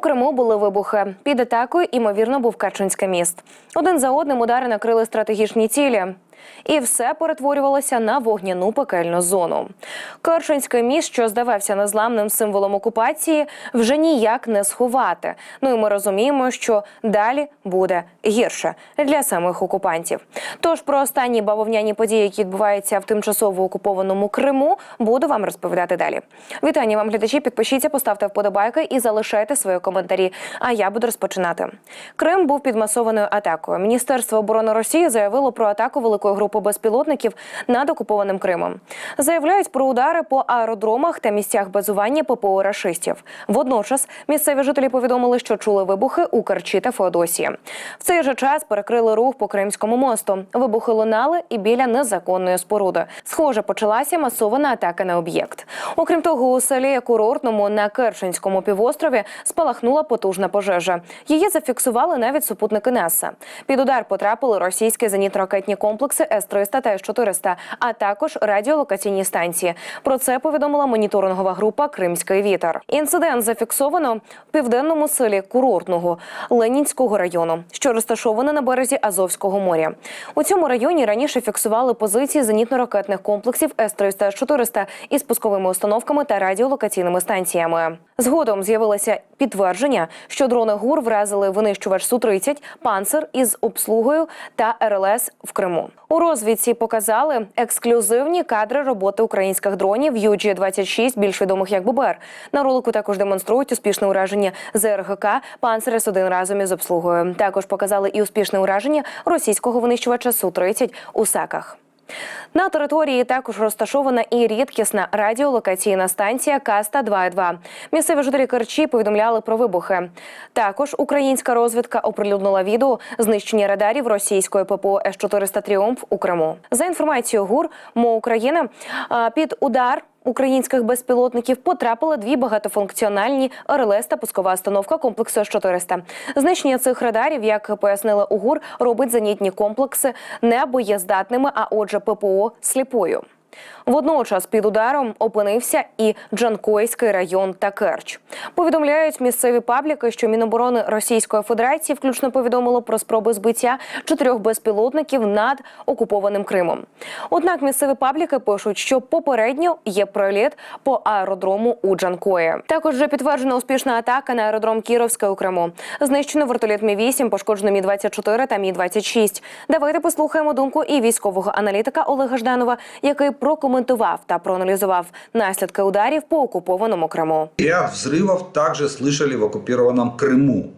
Криму були вибухи. Під атакою, імовірно, був Керченський міст. Один за одним удари накрили стратегічні цілі. І все перетворювалося на вогняну пекельну зону. Керченський міст, що здавався незламним символом окупації, вже ніяк не сховати. Ну і ми розуміємо, що далі буде гірше для самих окупантів. Тож про останні бавовняні події, які відбуваються в тимчасово окупованому Криму, буду вам розповідати далі. Вітання вам, глядачі. Підпишіться, поставте вподобайки і залишайте свої коментарі. А я буду розпочинати. Крим був під масованою атакою. Міністерство оборони Росії заявило про атаку великої групи безпілотників над окупованим Кримом. Заявляють про удари по аеродромах та місцях базування ППО рашистів. Водночас місцеві жителі повідомили, що чули вибухи у Керчі та Феодосії. В цей же час перекрили рух по Кримському мосту. Вибухи лунали і біля незаконної споруди. Схоже, почалася масована атака на об'єкт. Окрім того, у селі курортному на Керченському півострові спалахнула потужна пожежа. Її зафіксували навіть супутники НАСА. Під удар потрапили російські зенітно-ракетні комплекси С-300 та С-400, а також радіолокаційні станції. Про це повідомила моніторингова група Кримський вітер. Інцидент зафіксовано в південному селі курортного Ленінського району, що розташоване на березі Азовського моря. У цьому районі раніше фіксували позиції зенітно-ракетних комплексів С-300 С-400 із пусковими установками та радіолокаційними станціями. Згодом з'явилося підтвердження, що дрони ГУР вразили винищувач Су-30, панцир із обслугою та РЛС в Криму. У розвідці показали ексклюзивні кадри роботи українських дронів UG-26, більш відомих як ББР. На ролику також демонструють успішне ураження ЗРГК «Панцир С-1» разом із обслугою. Також показали і успішне ураження російського винищувача Су-30 у Саках. На території також розташована і рідкісна радіолокаційна станція Каста 2.2. Місцеві жителі Керчі повідомляли про вибухи. Також українська розвідка оприлюднила відео знищення радарів російської ППО С-400 Тріумф у Криму. За інформацією ГУР МО України під удар. Українських безпілотників потрапили дві багатофункціональні РЛС та пускова установка комплексу С-400. Знищення цих радарів, як пояснили УГУР, робить зенітні комплекси не боєздатними, а отже, ППО сліпою. Водночас під ударом опинився і Джанкойський район та Керч. Повідомляють місцеві пабліки, що Міноборони Російської Федерації включно повідомило про спроби збиття чотирьох безпілотників над окупованим Кримом. Однак місцеві пабліки пишуть, що попередньо є приліт по аеродрому у Джанкої. Також вже підтверджена успішна атака на аеродром Кіровське у Криму. Знищено вертоліт Мі 8 пошкоджено Мі 24 та Мі 26 Давайте послухаємо думку і військового аналітика Олега Жданова, який прокоментував та проаналізував наслідки ударів по окупованому Криму. Ряд взрывов также слышали в оккупированном Крыму.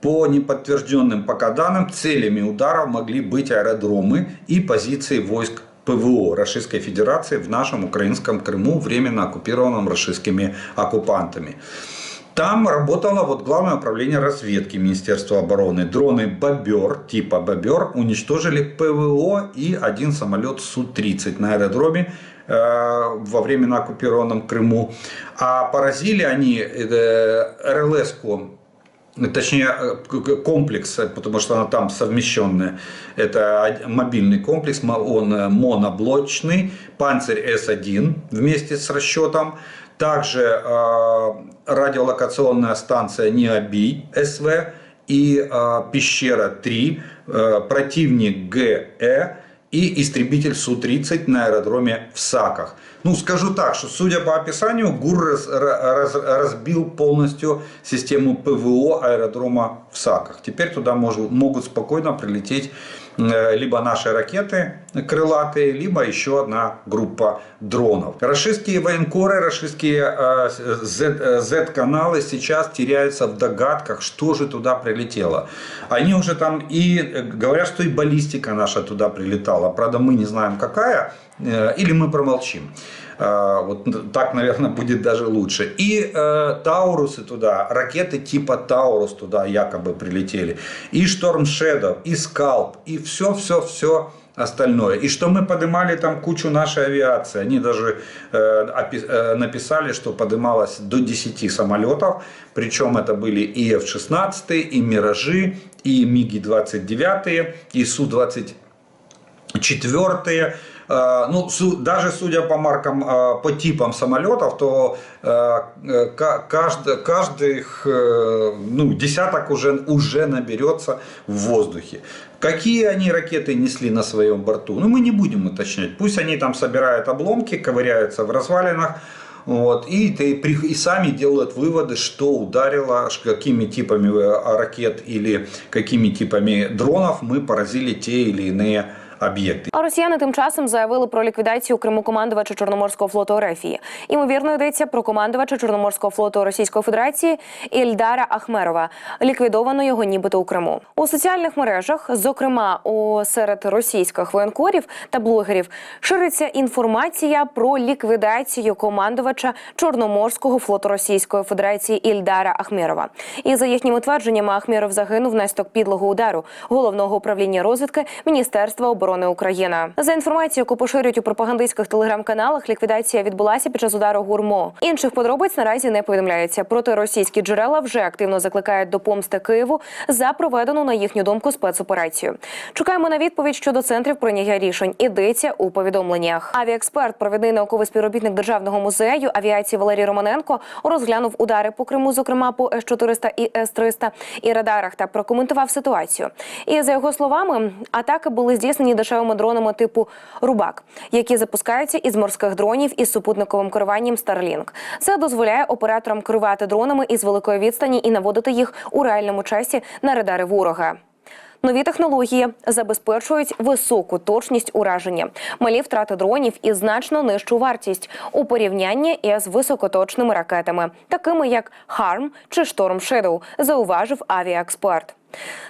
По неподтвержденным пока данным, целями ударов могли быть аэродромы и позиции войск ПВО Российской Федерации в нашем украинском Крыму, временно оккупированном российскими оккупантами. Там работало вот главное управление разведки Министерства обороны. Дроны «Бобер» типа «Бобер» уничтожили ПВО и один самолет Су-30 на аэродроме э, во временно оккупированном Крыму. А поразили они э, РЛС-ку Точнее, э, комплекс, потому что она там совмещенная. Это мобильный комплекс, он э, моноблочный, Панцирь С1 вместе с расчетом. Также э, радиолокационная станция НИАБИ СВ и э, Пещера 3, э, противник ГЭ и истребитель Су-30 на аэродроме в Саках. Ну, скажу так, что судя по описанию, ГУР раз- раз- разбил полностью систему ПВО аэродрома в Саках. Теперь туда мож- могут спокойно прилететь либо наши ракеты крылатые, либо еще одна группа дронов. Рашистские военкоры, рашистские э, Z- э, Z-каналы сейчас теряются в догадках, что же туда прилетело. Они уже там и э, говорят, что и баллистика наша туда прилетала. Правда, мы не знаем какая, э, или мы промолчим. Э, Вот так, наверное, будет даже лучше. И э, Таурусы туда, ракеты типа Таурус туда якобы прилетели. И Шторм Shadow, и Скалп, и все-все-все остальное. И что мы поднимали там кучу нашей авиации. Они даже э, э, написали, что подымалось до 10 самолетов. Причем это были и F-16, и Миражи, и МиГи-29, и Су-24. Э, ну, даже судя по маркам, э, по типам самолетов, то э, э, ка- кажд- каждых ну, десяток уже, уже наберется в воздухе. Какие они ракеты несли на своем борту? Ну, мы не будем уточнять. Пусть они там собирают обломки, ковыряются в развалинах. Вот, и, ты, и сами делают выводы, что ударило, какими типами ракет или какими типами дронов мы поразили те или иные объекты. А росіяни тим часом заявили про ліквідацію Криму командувача Чорноморського флоту Рефії. Ймовірно, йдеться про командувача Чорноморського флоту Російської Федерації Ільдара Ахмерова. Ліквідовано його нібито у Криму. У соціальних мережах, зокрема у серед російських воєнкорів та блогерів, шириться інформація про ліквідацію командувача Чорноморського флоту Російської Федерації Ільдара Ахмерова. І за їхніми твердженнями, Ахмеров загинув внаслідок підлого удару головного управління розвідки Міністерства оборони України. За інформацією, яку поширюють у пропагандистських телеграм-каналах, ліквідація відбулася під час удару гурмо. Інших подробиць наразі не повідомляється. Проте російські джерела вже активно закликають до помсти Києву за проведену на їхню думку спецоперацію. Чекаємо на відповідь щодо центрів прийняття рішень. Ідеться у повідомленнях. Авіаексперт, провідний науковий співробітник державного музею авіації Валерій Романенко розглянув удари по Криму, зокрема по С 400 і С 300 і радарах, та прокоментував ситуацію. І за його словами, атаки були здійснені дешевими дронами типу Рубак, які запускаються із морських дронів із супутниковим керуванням Starlink. Це дозволяє операторам керувати дронами із великої відстані і наводити їх у реальному часі на радари ворога. Нові технології забезпечують високу точність ураження, малі втрати дронів і значно нижчу вартість у порівнянні із високоточними ракетами, такими як HARM чи Storm Shadow, зауважив авіаексперт.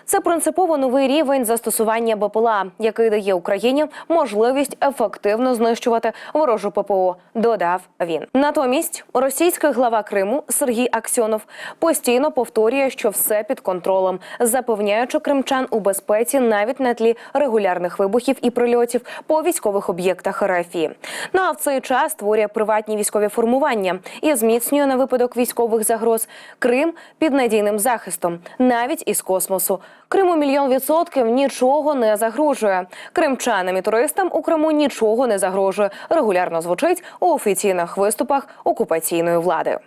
Це принципово новий рівень застосування БПЛА, який дає Україні можливість ефективно знищувати ворожу ППО. Додав він. Натомість російський глава Криму Сергій Аксьонов постійно повторює, що все під контролем, запевняючи кримчан у безпеці навіть на тлі регулярних вибухів і прильотів по військових об'єктах РФ. Ну а в цей час створює приватні військові формування і зміцнює на випадок військових загроз Крим під надійним захистом, навіть із космосу. Криму мільйон відсотків нічого не загрожує. Кримчанам і туристам у Криму нічого не загрожує. Регулярно звучить у офіційних виступах окупаційної влади.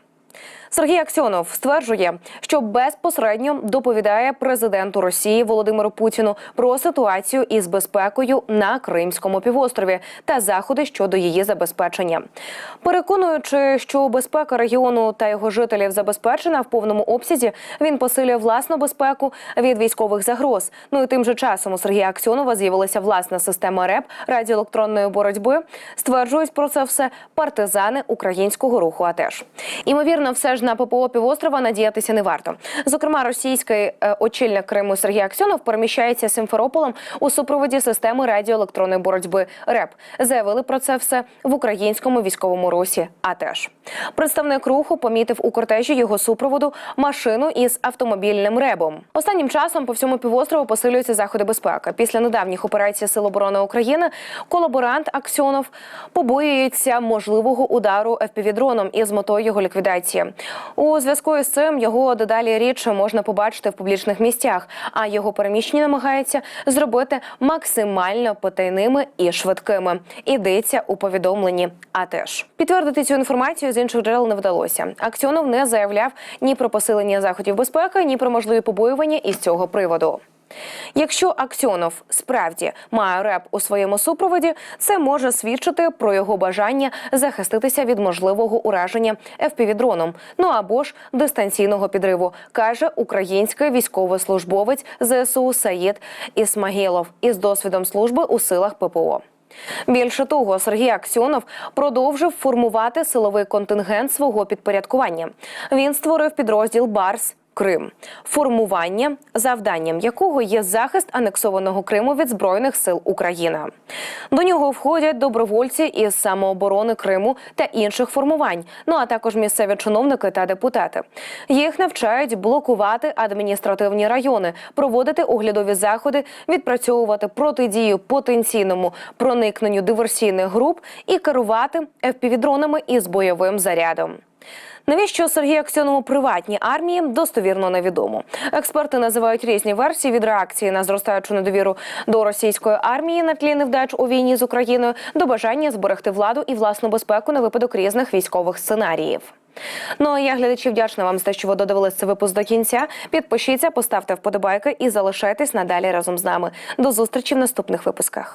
Сергій Аксьонов стверджує, що безпосередньо доповідає президенту Росії Володимиру Путіну про ситуацію із безпекою на Кримському півострові та заходи щодо її забезпечення, переконуючи, що безпека регіону та його жителів забезпечена в повному обсязі, він посилює власну безпеку від військових загроз. Ну і тим же часом у Сергія Аксьонова з'явилася власна система РЕП радіоелектронної боротьби. Стверджують про це все партизани українського руху. АТЕШ. Імовірно, все ж на ППО півострова надіятися не варто. Зокрема, російський е, очільник Криму Сергій Аксьонов переміщається Симферополем у супроводі системи радіоелектронної боротьби РЕП. Заявили про це все в українському військовому русі. АТЕШ. Представник руху помітив у кортежі його супроводу машину із автомобільним ребом. Останнім часом по всьому півострову посилюються заходи безпеки. Після недавніх операцій Сил оборони України колаборант Аксьонов побоюється можливого удару FPV-дроном із метою його ліквідації. У зв'язку із цим його дедалі рідше можна побачити в публічних місцях, а його переміщення намагається зробити максимально потайними і швидкими. Ідеться у повідомленні. А теж підтвердити цю інформацію з інших джерел не вдалося. Аксьонов не заявляв ні про посилення заходів безпеки, ні про можливі побоювання із цього приводу. Якщо Аксьонов справді має реп у своєму супроводі, це може свідчити про його бажання захиститися від можливого ураження FPV-дроном, ну або ж дистанційного підриву, каже український військовослужбовець ЗСУ Саїд Ісмагілов із досвідом служби у силах ППО. Більше того, Сергій Аксьонов продовжив формувати силовий контингент свого підпорядкування. Він створив підрозділ Барс. Крим, формування, завданням якого є захист анексованого Криму від збройних сил України. До нього входять добровольці із самооборони Криму та інших формувань, ну а також місцеві чиновники та депутати. Їх навчають блокувати адміністративні райони, проводити оглядові заходи, відпрацьовувати протидію потенційному проникненню диверсійних груп і керувати FPV-дронами із бойовим зарядом. Навіщо Сергію Аксьонову приватні армії достовірно невідомо. Експерти називають різні версії від реакції на зростаючу недовіру до російської армії на тлі невдач у війні з Україною до бажання зберегти владу і власну безпеку на випадок різних військових сценаріїв. Ну а я глядачі вдячна вам за те, що ви додивились цей випуск до кінця. Підпишіться, поставте вподобайки і залишайтесь надалі разом з нами. До зустрічі в наступних випусках.